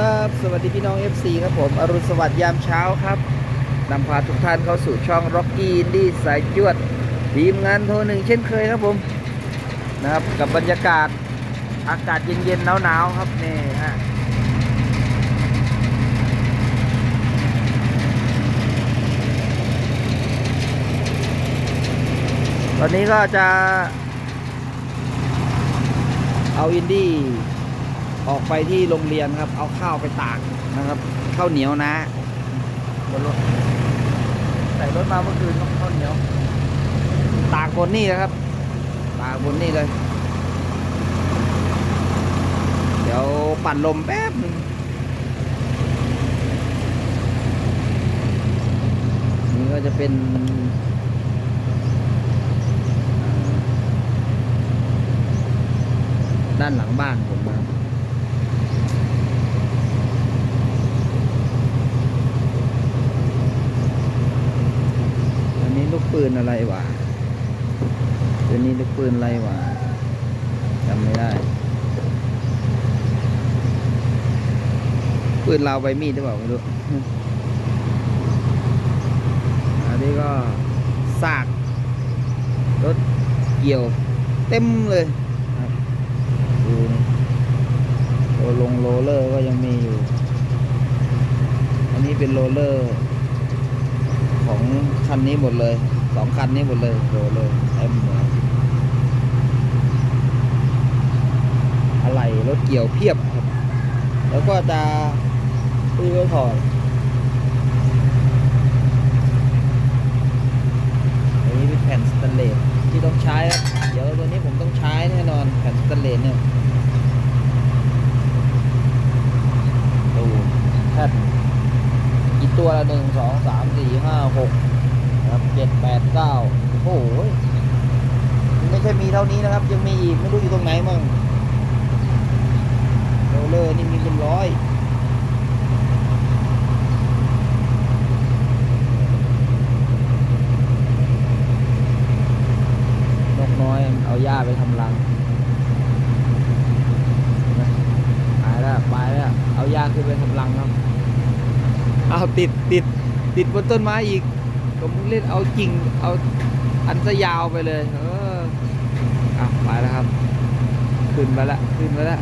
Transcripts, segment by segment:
ครับ สวัสดีพี่น้อง FC ครับผม อรุณสวัสดิ์ยามเช้าครับนำพาทุกท่านเข้าสู่ช่อง Rocky Indie สายจวด ทีมงานโทรหนึ่งเช่นเคยครับผมนะครับกับบรรยากาศอากาศเย็นๆหนาวๆครับนี่ฮะตอนนี้ก็จะเอาอินดี้ ออกไปที่โรงเรียนครับ เอาข้าวไปตากนะครับข้าวเหนียวนะบนรถใส่รถมาเมื่อคืนครับข้าวเหนียว ตากบนนี่นะครับ ตากบนนี่เลย เดี๋ยวปั่นลมแป๊บหนึงนี่ก็จะเป็นด้านหลังบ้านผมนะครับ อันนี้ลูก ปืนอะไรวะตัวนี้ลูกปืนอะไรวะจำไม่ได้ ปืนลาวใบมีดหรือเปล่าไม่รู้อันนี้ก็ซากรถเกี่ยว เต็มเลยดูนี่โรลงโรลเลอร์ก็ยังมีอยู่ อันนี้เป็นโรลเลอร์ของคันนี้หมดเลย สองคันนี้หมดเลยโดเลยเต็มหมดอะไรรถเกี่ยวเพียบครับ แล้วก็จะซื้อถอดอันนี้เป็นแผ่นสแตนเลสที่ต้องใช้ครับเดี๋ยวตัวนี้ผมต้องใช้แน่นอนแผ่นสแตนเลสเนี่ยดูแผ่นกี่ตัวละหนึ่งสองสามสี่ห้าหกนะครับเจ็ดแปดเก้า โอ้โหไม่ใช่มีเท่านี้นะครับ ยังมีอีกไม่รู้อยู่ตรงไหนมั่งโรเลอร์นี่มีเป็นร้อยนกน้อยเอาหญ้าไปทำรังไปแล้วไปแล้วเอาหญ้าขึ้นไปทำรังครับเอาติดติดติดบนต้นไม้อีกก็มึงเล่นเอาจริงเอา อันซะยาวไปเลย เอออะไปแล้วครับ ขึ้นมาละขึ้นมาละ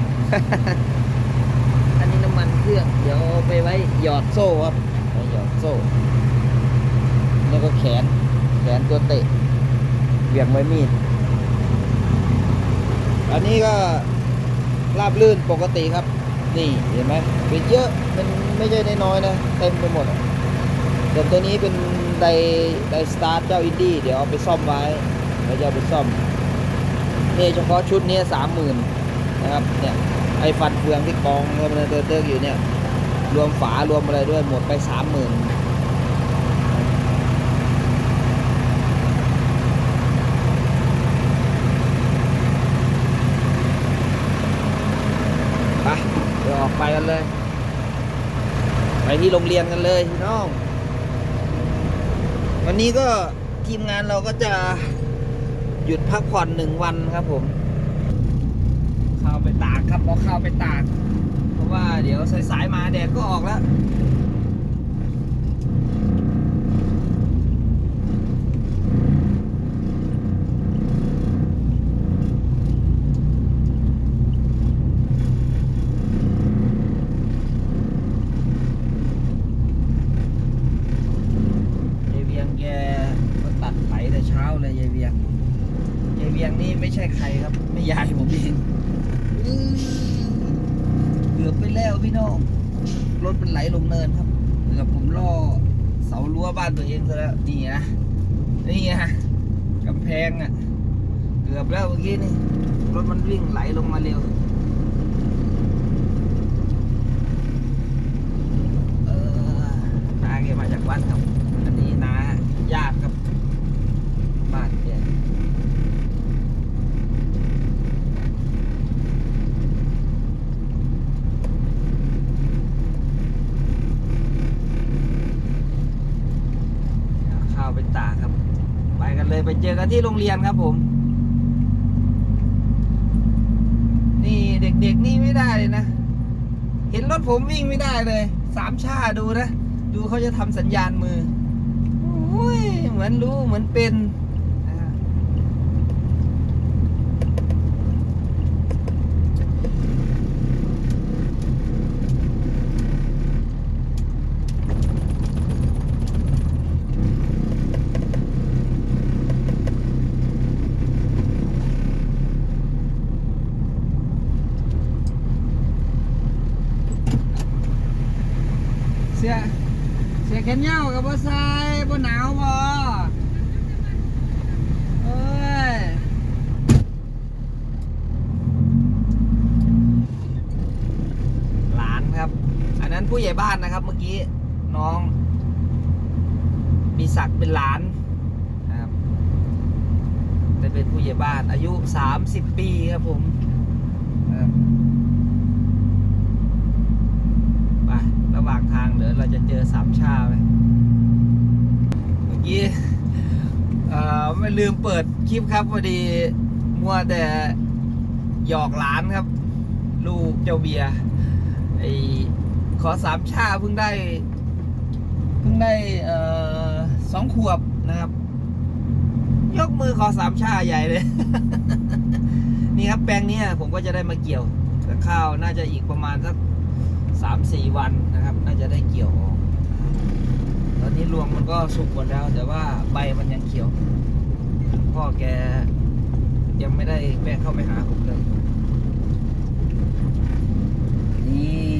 อันนี้น้ำมันเครื่อง เดี๋ยวไปไว้หยอดโซ่ครับไว้หยอดโซ่ แล้วก็แขน แขนตัวเตะเบี่ยงไว้มีด อันนี้ก็ราบลื่นปกติครับ นี่เห็นไหมเป็นเยอะ มันไม่ใช่น้อยๆนะ เต็มไปหมด อะส่วตัวนี้เป็นไดไดสตาร์ทเจ้าอินดี้เดี๋ยวเอาไปซ่อมไว้แล้วจะเอาไปซ่อมนี่เฉพาะชุดนี้สามหมื่นนะครับเนี่ยไอ้ฟันเฟืองที่กองเงินเติร์กอยู่เนี่ยรวมฝารวมอะไรด้วยหมดไปสามหมื่นไปเดี๋ยวออกไปกันเลย ไปที่โรงเรียนกันเลยพี่น้อง วันนี้ก็ทีมงานเราก็จะหยุดพักผ่อนหนึ่งวันครับผม ข้าวไปตากครับเอาข้าวไปตาก เพราะว่าเดี๋ยวสายๆมาแดดก็ออกแล้ว ยายเวียงแกก็ตัดไถแต่ เลยยายเวียงยายเวียงนี่ไม่ใช่ใครครับ ไม่ยายผมเองเกือบไปแล้วพี่น้อง รถมันไหลลงเนินครับเกือบผมล่อเสารั้วบ้านตัวเองซะแล้วนี่นะนี่ไงกำแพงอะ เกือบแล้วเมื่อกี้นี่ รถมันวิ่งไหลลงมาเร็วเออนาแกมาจากวัดครับ อันนี้นาญาติครับ บ้านแกเอาข้าวไปตากครับ ไปเจอกันที่โรงเรียนครับผม นี่เด็กๆนี่ไม่ได้เลยนะ เห็นรถผมวิ่งไม่ได้เลย สามชาดูนะ ดูเขาจะทำสัญญาณมือโอ้ยเหมือนรู้เหมือนเป็นนะฮะเสียเสียแขนยากับบ่ใส่บ่หนาวบ่เอ้ยหลานครับ อันนั้นผู้ใหญ่บ้านนะครับ เมื่อกี้น้อง มีศักดิ์เป็นหลานนะครับเป็นผู้ใหญ่บ้านอายุสามสิบปีครับผมครับไประหว่างทาง เราจะเจอสามชาไหมเมื่อกี้ไม่ลืมเปิดคลิปครับพอดีมัวแต่หยอกหลานครับ ลูกเจ้าเบียร์ไอขอสามชาเพิ่งได้เพิ่งได้สองขวบนะครับ ยกมือขอสามชาใหญ่เลย นี่ครับแปลงนี้ผมก็จะได้มาเกี่ยวข้าวน่าจะอีกประมาณสัก สามสี่วันนะครับ น่าจะได้เกี่ยวออก ตอนนี้รวงมันก็สุกหมดแล้ว แต่ว่าใบมันยังเขียว พ่อแกยังไม่ได้แวะเข้าไปหาผมเลย นี่